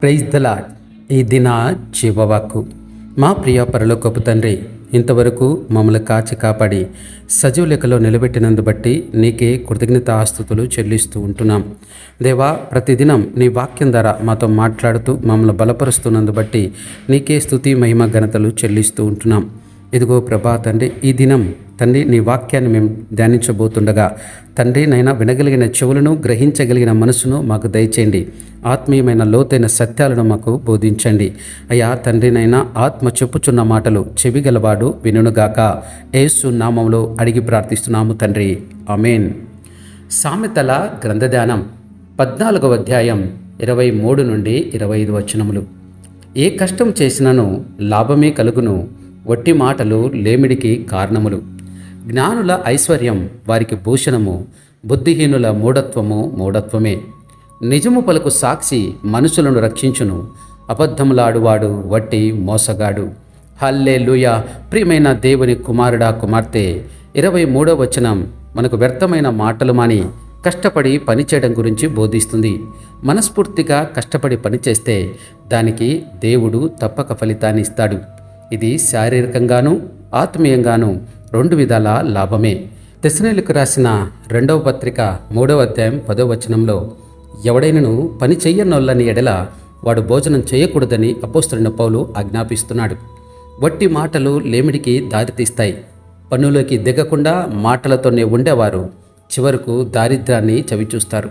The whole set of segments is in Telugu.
Praise the lord. ఈ దిన జీవవాక్కు. మా ప్రియ పరలోకపు తండ్రి ఇంతవరకు మమ్మల్ని కాచి కాపాడి సజీవ లెక్కలో నిలబెట్టినందు బట్టి నీకే కృతజ్ఞత ఆస్తుతులు చెల్లిస్తూ ఉంటున్నాం. దేవా ప్రతిదినం నీ వాక్యం ద్వారా మాతో మాట్లాడుతూ మమ్మల్ని బలపరుస్తున్నందు బట్టి నీకే స్థుతి మహిమ ఘనతలు చెల్లిస్తూ ఉంటున్నాం. ఇదిగో ప్రభా తండ్రి ఈ దినం తండ్రి నీ వాక్యాన్ని మేము ధ్యానించబోతుండగా తండ్రి నైనా వినగలిగిన చెవులను గ్రహించగలిగిన మనసును మాకు దయచేయండి. ఆత్మీయమైన లోతైన సత్యాలను మాకు బోధించండి. అయ్యా తండ్రినైనా ఆత్మ చెప్పుచున్న మాటలు చెవిగలవాడు వినుగాక ఏసు నామంలో అడిగి ప్రార్థిస్తున్నాము తండ్రి. అమేన్ సామెతల గ్రంథధ్యానం పద్నాలుగవ అధ్యాయం ఇరవై మూడు నుండి ఇరవై ఐదు వచనములు. ఏ కష్టం చేసినను లాభమే కలుగును వట్టి మాటలు లేమిడికి కారణములు. జ్ఞానుల ఐశ్వర్యం వారికి భూషణము బుద్ధిహీనుల మూఢత్వము మూఢత్వమే. నిజము పలుకు సాక్షి మనుషులను రక్షించును అబద్ధములాడువాడు వట్టి మోసగాడు. హల్లే ప్రియమైన దేవుని కుమారుడా కుమార్తె! ఇరవై మూడో వచనం మనకు వ్యర్థమైన మాటలు మాని కష్టపడి పనిచేయడం గురించి బోధిస్తుంది. మనస్ఫూర్తిగా కష్టపడి పనిచేస్తే దానికి దేవుడు తప్పక ఫలితాన్ని ఇస్తాడు. ఇది శారీరకంగాను ఆత్మీయంగాను రెండు విధాల లాభమే. తెసనేలకు రాసిన రెండవ పత్రిక మూడవ అధ్యాయం పదో వచనంలో ఎవడైనను పని చెయ్యనొల్లని ఎడల వాడు భోజనం చేయకూడదని అపోస్తున్న పౌలు ఆజ్ఞాపిస్తున్నాడు. వట్టి మాటలు లేమిడికి దారితీస్తాయి. పనులోకి దిగకుండా మాటలతోనే ఉండేవారు చివరకు దారిద్ర్యాన్ని చవిచూస్తారు.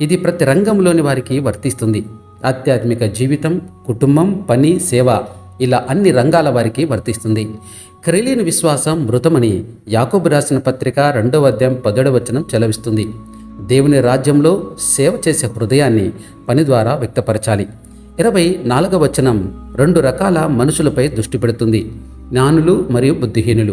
ఇది ప్రతి రంగంలోని వారికి వర్తిస్తుంది. ఆధ్యాత్మిక జీవితం కుటుంబం పని సేవ ఇలా అన్ని రంగాల వారికి వర్తిస్తుంది. క్రైలీన విశ్వాసం మృతమని యాకోబు రాసిన పత్రిక రెండవ అధ్యాయం పదోడవ వచనం చెలవిస్తుంది. దేవుని రాజ్యంలో సేవ చేసే హృదయాన్ని పని ద్వారా వ్యక్తపరచాలి. ఇరవై నాలుగవ వచనం రెండు రకాల మనుషులపై దృష్టి పెడుతుంది. జ్ఞానులు మరియు బుద్ధిహీనులు.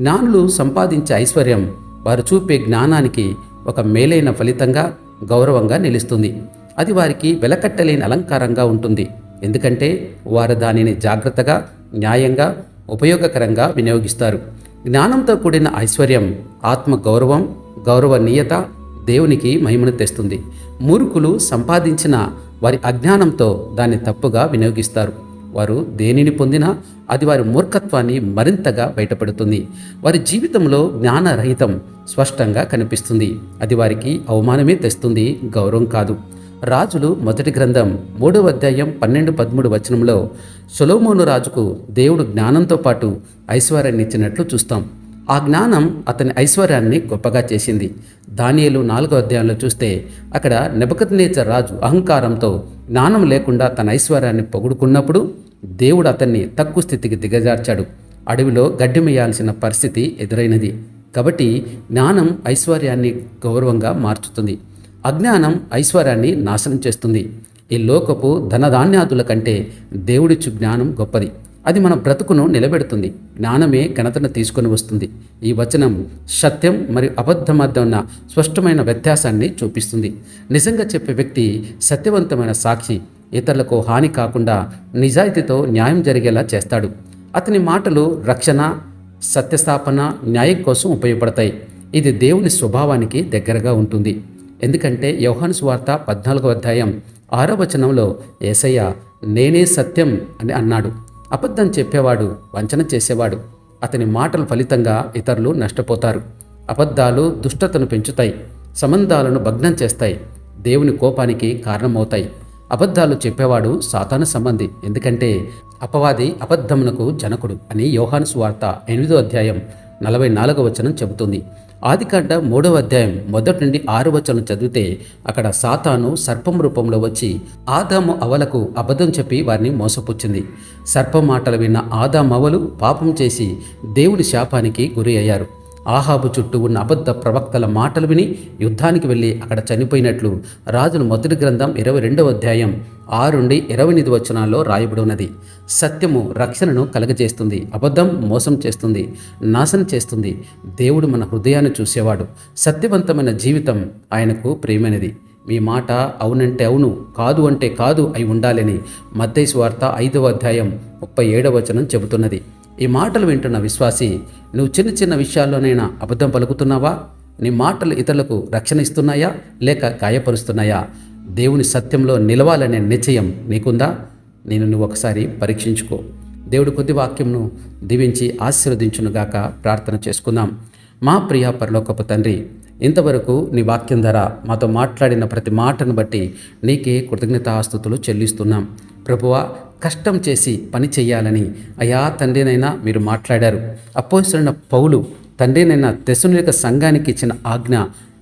జ్ఞానులు సంపాదించే ఐశ్వర్యం వారు చూపే జ్ఞానానికి ఒక మేలైన ఫలితంగా గౌరవంగా నిలుస్తుంది. అది వారికి వెలకట్టలేని అలంకారంగా ఉంటుంది. ఎందుకంటే వారు దానిని జాగ్రత్తగా న్యాయంగా ఉపయోగకరంగా వినియోగిస్తారు. జ్ఞానంతో కూడిన ఐశ్వర్యం ఆత్మ గౌరవం గౌరవనీయత దేవునికి మహిమను తెస్తుంది. మూర్ఖులు సంపాదించిన వారి అజ్ఞానంతో దాన్ని తప్పుగా వినియోగిస్తారు. వారు దేనిని పొందినా అది వారి మూర్ఖత్వాన్ని మరింతగా బయటపడుతుంది. వారి జీవితంలో జ్ఞానరహితం స్పష్టంగా కనిపిస్తుంది. అది వారికి అవమానమే తెస్తుంది గౌరవం కాదు. రాజులు మొదటి గ్రంథం మూడవ అధ్యాయం పన్నెండు పదమూడు వచనంలో సొలోమోను రాజుకు దేవుడు జ్ఞానంతో పాటు ఐశ్వర్యాన్ని ఇచ్చినట్లు చూస్తాం. ఆ జ్ఞానం అతని ఐశ్వర్యాన్ని గొప్పగా చేసింది. దానియలు నాలుగో అధ్యాయంలో చూస్తే అక్కడ నెబకద్నేచర్ రాజు అహంకారంతో జ్ఞానం లేకుండా తన ఐశ్వర్యాన్ని పొగుడుకున్నప్పుడు దేవుడు అతన్ని తక్కువ స్థితికి దిగజార్చాడు. అడవిలో గడ్డిమేయాల్సిన పరిస్థితి ఎదురైనది. కాబట్టి జ్ఞానం ఐశ్వర్యాన్ని గౌరవంగా మార్చుతుంది. అజ్ఞానం ఐశ్వర్యాన్ని నాశనం చేస్తుంది. ఈ లోకపు ధనధాన్యాదుల కంటే దేవుడిచ్చు జ్ఞానం గొప్పది. అది మన బ్రతుకును నిలబెడుతుంది. జ్ఞానమే ఘనతను తీసుకొని వస్తుంది. ఈ వచనం సత్యం మరియు అబద్ధం మధ్య ఉన్న స్పష్టమైన వ్యత్యాసాన్ని చూపిస్తుంది. నిజంగా చెప్పే వ్యక్తి సత్యవంతమైన సాక్షి ఇతరులకు హాని కాకుండా నిజాయితీతో న్యాయం జరిగేలా చేస్తాడు. అతని మాటలు రక్షణ సత్యస్థాపన న్యాయం కోసం ఉపయోగపడతాయి. ఇది దేవుని స్వభావానికి దగ్గరగా ఉంటుంది. ఎందుకంటే యోహాను సువార్త పద్నాలుగో అధ్యాయం ఆరో వచనంలో ఏసయ్య నేనే సత్యం అని అన్నాడు. అబద్ధం చెప్పేవాడు వంచన చేసేవాడు. అతని మాటల ఫలితంగా ఇతరులు నష్టపోతారు. అబద్ధాలు దుష్టతను పెంచుతాయి సంబంధాలను భగ్నం చేస్తాయి దేవుని కోపానికి కారణమవుతాయి. అబద్ధాలు చెప్పేవాడు సాతాను సంబంధి ఎందుకంటే అపవాది అబద్ధమునకు జనకుడు అని యోహాను సువార్త ఎనిమిదో అధ్యాయం నలభై నాలుగవ వచనం చెబుతుంది. ఆదికాండ మూడవ అధ్యాయం మొదటి నుండి ఆరు వచనం చదివితే అక్కడ సాతాను సర్పం రూపంలో వచ్చి ఆదాము అవలకు అబద్ధం చెప్పి వారిని మోసపుచ్చింది. సర్పం మాటలు విన్న ఆదామవలు పాపం చేసి దేవుని శాపానికి గురి అయ్యారు ఆహాబు చుట్టూ ఉన్న అబద్ధ ప్రవక్తల మాటలు విని యుద్ధానికి వెళ్ళి అక్కడ చనిపోయినట్లు రాజుల మొదటి గ్రంథం ఇరవై రెండవ అధ్యాయం ఆరు నుండి ఇరవై ఎనిమిది వచనాల్లో రాయబడి ఉన్నది. సత్యము రక్షణను కలగజేస్తుంది అబద్ధం మోసం చేస్తుంది నాశనం చేస్తుంది. దేవుడు మన హృదయాన్ని చూసేవాడు. సత్యవంతమైన జీవితం ఆయనకు ప్రియమైనది. మీ మాట అవునంటే అవును కాదు అంటే కాదు అయి ఉండాలని మద్దేశ్వార్త వార్త ఐదవ అధ్యాయం ముప్పై ఏడవ వచనం చెబుతున్నది. ఈ మాటలు వింటున్న విశ్వాసి నువ్వు చిన్న చిన్న విషయాల్లోనైనా అబద్ధం పలుకుతున్నావా? నీ మాటలు ఇతరులకు రక్షణ ఇస్తున్నాయా? లేక గాయపరుస్తున్నాయా? దేవుని సత్యంలో నిలవాలనే నిశ్చయం నీకుందా? నేను నువ్వు ఒకసారి పరీక్షించుకో. దేవుడు కొద్ది వాక్యంను దీవించి ఆశీర్వదించునుగాక ప్రార్థన చేసుకుందాం. మా ప్రియ పరలోకపు తండ్రి ఇంతవరకు నీ వాక్యం ద్వారా మాతో మాట్లాడిన ప్రతి మాటను బట్టి నీకే కృతజ్ఞతాస్తుతులు చెల్లిస్తున్నాం. ప్రభువా కష్టం చేసి పని చేయాలని అయా తండ్రినైనా మీరు మాట్లాడారు. అపోసిన పౌలు తండ్రినైనా తెసునిక సంఘానికి ఇచ్చిన ఆజ్ఞ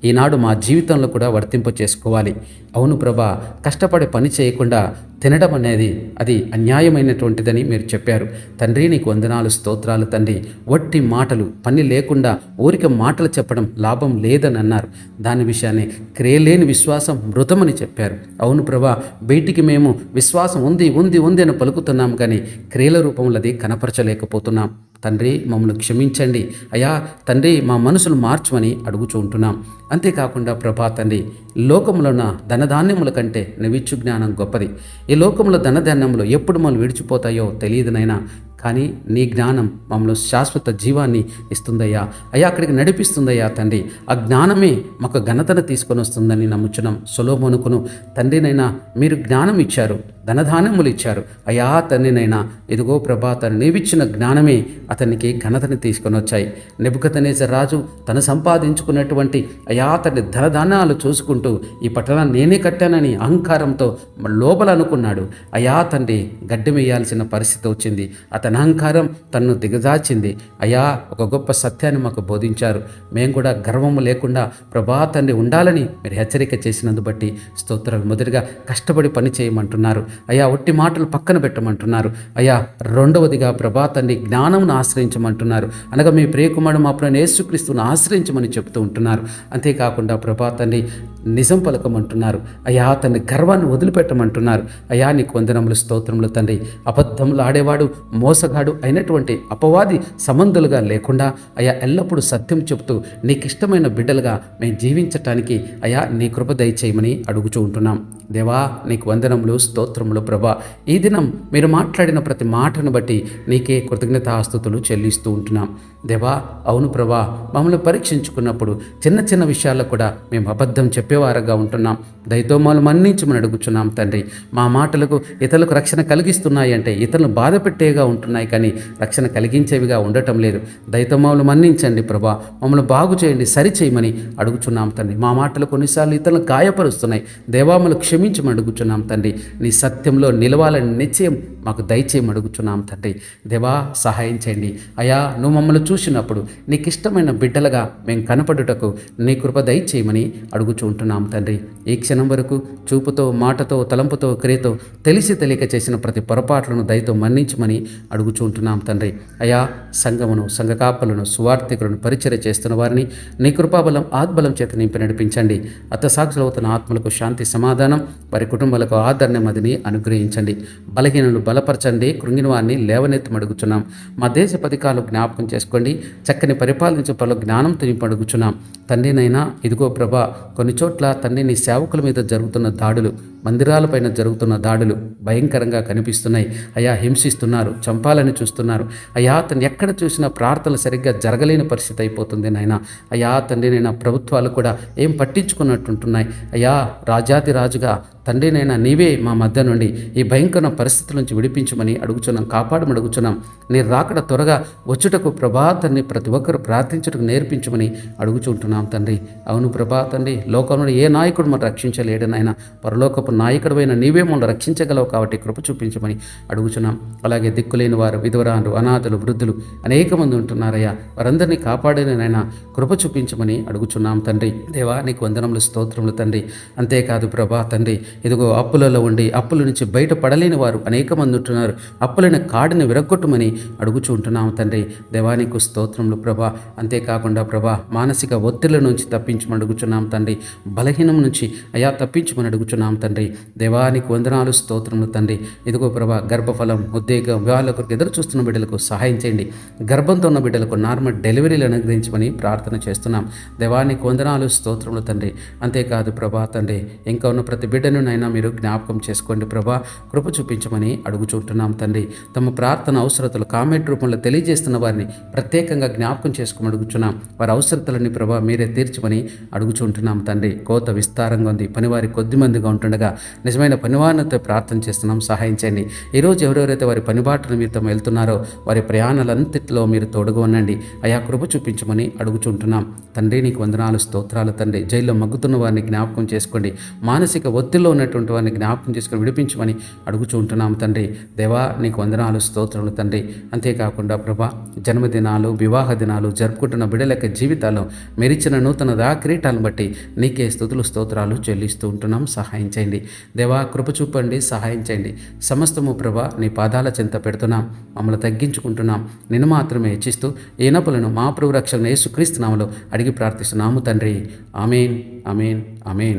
ఈనాడు మా జీవితంలో కూడా వర్తింప చేసుకోవాలి అవును ప్రభా కష్టపడి పని చేయకుండా తినడం అనేది అది అన్యాయమైనటువంటిదని మీరు చెప్పారు. తండ్రి నీకు వందనాలు స్తోత్రాలు తండ్రి. వట్టి మాటలు పని లేకుండా ఊరిక మాటలు చెప్పడం లాభం లేదని అన్నారు. దాని విషయాన్ని క్రేలేని విశ్వాసం మృతమని చెప్పారు. అవును ప్రభా బయటికి మేము విశ్వాసం ఉంది ఉంది ఉంది అని పలుకుతున్నాం కానీ క్రియల రూపంలో అది కనపరచలేకపోతున్నాం. తండ్రి మమ్మల్ని క్షమించండి. అయా తండ్రి మా మనసులు మార్చమని అడుగుచూ ఉంటున్నాం అంతేకాకుండా ప్రభా తండ్రి లోకంలో ధన ధనధాన్యముల కంటే నవిచ్చు జ్ఞానం గొప్పది. ఈ లోకంలో ధనధాన్యములు ఎప్పుడు మనం విడిచిపోతాయో తెలియదునైనా కానీ నీ జ్ఞానం మమ్మల్ని శాశ్వత జీవాన్ని ఇస్తుందయ్యా. అయ్యా అక్కడికి నడిపిస్తుందయ్యా తండ్రి. ఆ జ్ఞానమే మాకు ఘనతను తీసుకొని వస్తుందని నమ్ముచున్నాం. సొలోమోనుకును తండ్రినైనా మీరు జ్ఞానం ఇచ్చారు ధనధాన్యములు ఇచ్చారు. అయా తండ్రినైనా ఇదిగో ప్రభా తను నీవిచ్చిన జ్ఞానమే అతనికి ఘనతని తీసుకొని వచ్చాయి. నెబుకతనేస రాజు తను సంపాదించుకున్నటువంటి అయా అతని ధనధాన్యాలు చూసుకుంటూ ఈ పట్టణం నేనే కట్టానని అహంకారంతో లోపల అనుకున్నాడు. అయా తండ్రి గడ్డమేయాల్సిన పరిస్థితి వచ్చింది. అతని అహంకారం తన్ను దిగజాచింది అయా ఒక గొప్ప సత్యాన్ని మాకు బోధించారు. మేము కూడా గర్వము లేకుండా ప్రభా తండ్రి ఉండాలని మీరు హెచ్చరిక చేసినందు బట్టి స్తోత్రాలు మొదటిగా కష్టపడి పని చేయమంటున్నారు. అయ్యా ఒట్టి మాటలు పక్కన పెట్టమంటున్నారు. అయ్యా రెండవదిగా ప్రభా తండ్రి జ్ఞానంను ఆశ్రయించమంటున్నారు. అనగా మీ ప్రియకుమారుడు మా ప్రభు ఆశ్రయించమని చెప్తూ ఉంటున్నారు. అంతేకాకుండా ప్రభా తండ్రి నిజం పలకమంటున్నారు. అయ్యా తన గర్వాన్ని వదిలిపెట్టమంటున్నారు. అయ్యా నీకు వందనములు స్తోత్రములు తండ్రి. అబద్ధములు ఆడేవాడు మోసగాడు అయినటువంటి అపవాది సంబంధులుగా లేకుండా అయ్యా ఎల్లప్పుడూ సత్యం చెబుతూ నీకు ఇష్టమైన బిడ్డలుగా మేము జీవించటానికి అయ్యా నీ కృప దయచేయమని అడుగుచూ ఉంటున్నాం. దేవా నీకు వందనములు స్తోత్రములు ప్రభా. ఈ దినం మీరు మాట్లాడిన ప్రతి మాటను బట్టి నీకే కృతజ్ఞతాస్తుతులు చెల్లిస్తూ ఉంటున్నాం. దేవా అవును ప్రభా. మమ్మల్ని పరీక్షించుకున్నప్పుడు చిన్న చిన్న విషయాల్లో కూడా మేము అబద్ధం చెప్పేవారుగా ఉంటున్నాం. దయతో మమ్మల్ని మన్నించమని అడుగుచున్నాం తండ్రి. మా మాటలకు ఇతరులకు రక్షణ కలిగిస్తున్నాయి అంటే ఇతరులను బాధ పెట్టేగా ఉంటున్నాయి కానీ రక్షణ కలిగించేవిగా ఉండటం లేదు. దయతో మన్నించండి ప్రభా. మమ్మల్ని బాగు చేయండి సరి చేయమని అడుగుచున్నాం తండ్రి. మా మాటలు కొన్నిసార్లు ఇతరులను గాయపరుస్తున్నాయి. దేవాములు క్షమించమని అడుగుచున్నాం తండ్రి. నీ సత్యంలో నిలవాలని నిశ్చయం మాకు దయచేయమని అడుగుచున్నాం తండ్రి. దేవా సహాయం చేయండి. అయా నువ్వు మమ్మల్ని చూసినప్పుడు నీకు ఇష్టమైన బిడ్డలుగా మేము కనపడుటకు నీ కృప దయచేయమని అడుగుచూ ఉంటున్నాం తండ్రి. ఈ క్షణం వరకు చూపుతో మాటతో తలంపుతో క్రియతో తెలిసి తెలియక చేసిన ప్రతి పొరపాట్లను దయతో మన్నించమని అడుగుచుంటున్నాం తండ్రి. అయా సంఘమును సంఘకాపలను సువార్థికులను పరిచయ చేస్తున్న వారిని నీ కృపాబలం ఆత్బలం చేత నింపి నడిపించండి. అత్తసాక్షులవుతున్న ఆత్మలకు శాంతి సమాధానం వారి కుటుంబాలకు ఆదరణ మదిని అనుగ్రహించండి. బలహీనలు బలపరచండి కృంగిన వారిని లేవనెత్తి అడుగుచున్నాం మా దేశ పథకాలు జ్ఞాపకం చేసుకోండి. చక్కని పరిపాలించే పలు జ్ఞానం తినిపి అడుగుచున్నాం తండ్రినైనా ఇదిగో ప్రభా కొన్ని చోట్ల తండ్రి తండ్రిని సేవకుల మీద జరుగుతున్న దాడులు మందిరాలపైన జరుగుతున్న దాడులు భయంకరంగా కనిపిస్తున్నాయి. అయా హింసిస్తున్నారు చంపాలని చూస్తున్నారు. అయా అతను ఎక్కడ చూసినా ప్రార్థనలు సరిగ్గా జరగలేని పరిస్థితి అయిపోతుంది నాయన. అయా తండ్రి నైనా ప్రభుత్వాలు కూడా ఏం పట్టించుకున్నట్టుంటున్నాయి. అయా రాజాదిరాజుగా రాజుగా నీవే మా మధ్య నుండి ఈ భయంకర పరిస్థితుల నుంచి విడిపించమని అడుగుచున్నాం కాపాడమని అడుగుచున్నాం. నీ రాకడ త్వరగా వచ్చుటకు ప్రభా తండ్రి ప్రతి ఒక్కరు ప్రార్థించుటకు నేర్పించమని అడుగుచుంటున్నాం తండ్రి. అవును ప్రభా తండ్రి లోకంలో ఏ నాయకుడు మనం రక్షించలేడు నాయన. పరలోకపు నాయకుడువైన నీవే మమ్మల్ని రక్షించగలవు కాబట్టి కృప చూపించమని అడుగుచున్నాం. అలాగే దిక్కులేని వారు విధవరాలు అనాథలు వృద్ధులు అనేక మంది ఉంటున్నారయ్యా. వారందరినీ కాపాడినైనా కృప చూపించమని అడుగుచున్నాం తండ్రి. దేవా నీకు వందనములు స్తోత్రములు తండ్రి. అంతేకాదు ప్రభా తండ్రి ఇదిగో అప్పులలో ఉండి అప్పుల నుంచి బయటపడలేని వారు అనేక మంది ఉంటున్నారు. అప్పులైన కాడిని విరగొట్టమని అడుగుచూ ఉంటున్నాం తండ్రి. దేవానికి స్తోత్రములు ప్రభా. అంతేకాకుండా ప్రభా మానసిక ఒత్తిళ్ళ నుంచి తప్పించమని అడుగుచున్నాం తండ్రి. బలహీనం నుంచి అయా తప్పించమని అడుగుచున్నాం తండ్రి. దేవానికి వందనాలు స్తోత్రములు తండ్రి. ఇదిగో ప్రభా గర్భఫలం ఉద్వేగం వివాహాల కొరకు ఎదురు చూస్తున్న బిడ్డలకు సహాయం చేయండి. గర్భంతో ఉన్న బిడ్డలకు నార్మల్ డెలివరీలు అనుగ్రహించమని ప్రార్థన చేస్తున్నాం. దేవానికి వందనాలు స్తోత్రములు తండ్రి. అంతేకాదు ప్రభా తండ్రి ఇంకా ఉన్న ప్రతి బిడ్డను నైనా మీరు జ్ఞాపకం చేసుకోండి ప్రభా. కృప చూపించమని అడుగుచుంటున్నాం తండ్రి. తమ ప్రార్థన అవసరతలు కామెంట్ రూపంలో తెలియజేస్తున్న వారిని ప్రత్యేకంగా జ్ఞాపకం చేసుకోమని అడుగుచున్నాం. వారి అవసరతలని ప్రభా మీరే తీర్చమని అడుగుచుంటున్నాం తండ్రి. కోత విస్తారంగా ఉంది. పనివారి కొద్ది మందిగా ఉంటుండగా నిజమైన పనివారితో ప్రార్థన చేస్తున్నాం. సహాయం చేయండి. ఈరోజు ఎవరెవరైతే వారి పనిబాటును మీతో వెళ్తున్నారో వారి ప్రయాణాలంతటిలో మీరు తోడుగా ఉండండి. అయా కృప చూపించమని అడుగుచుంటున్నాం. తండ్రి నీకు వందనాలు స్తోత్రాలు తండ్రి. జైల్లో మగ్గుతున్న వారిని జ్ఞాపకం చేసుకోండి. మానసిక ఒత్తిడిలో ఉన్నటువంటి వారిని జ్ఞాపకం చేసుకొని విడిపించమని అడుగుచుంటున్నాం తండ్రి. దేవా నీకు వందనాలు స్తోత్రములు తండ్రి. అంతేకాకుండా ప్రభా జన్మదినాలు వివాహ దినాలు జరుపుకుంటున్న బిడలక జీవితాలు మెరిచిన నూతన దాక్రీటాలను బట్టి నీకే స్థుతులు స్తోత్రాలు చెల్లిస్తూ ఉంటున్నాం. సహాయం చేయండి. దేవా కృప చూపండి సహాయం చేయండి. సమస్తము ప్రభా నీ పాదాల చెంత పెడుతున్నాం. మమ్మల్ని తగ్గించుకుంటున్నాం. నిన్ను మాత్రమే హెచ్చిస్తూ ఈనపులను మా ప్రభు రక్షణ యేసుక్రీస్తునామలో అడిగి ప్రార్థిస్తున్నాము తండ్రి. అమీన్ అమీన్ అమీన్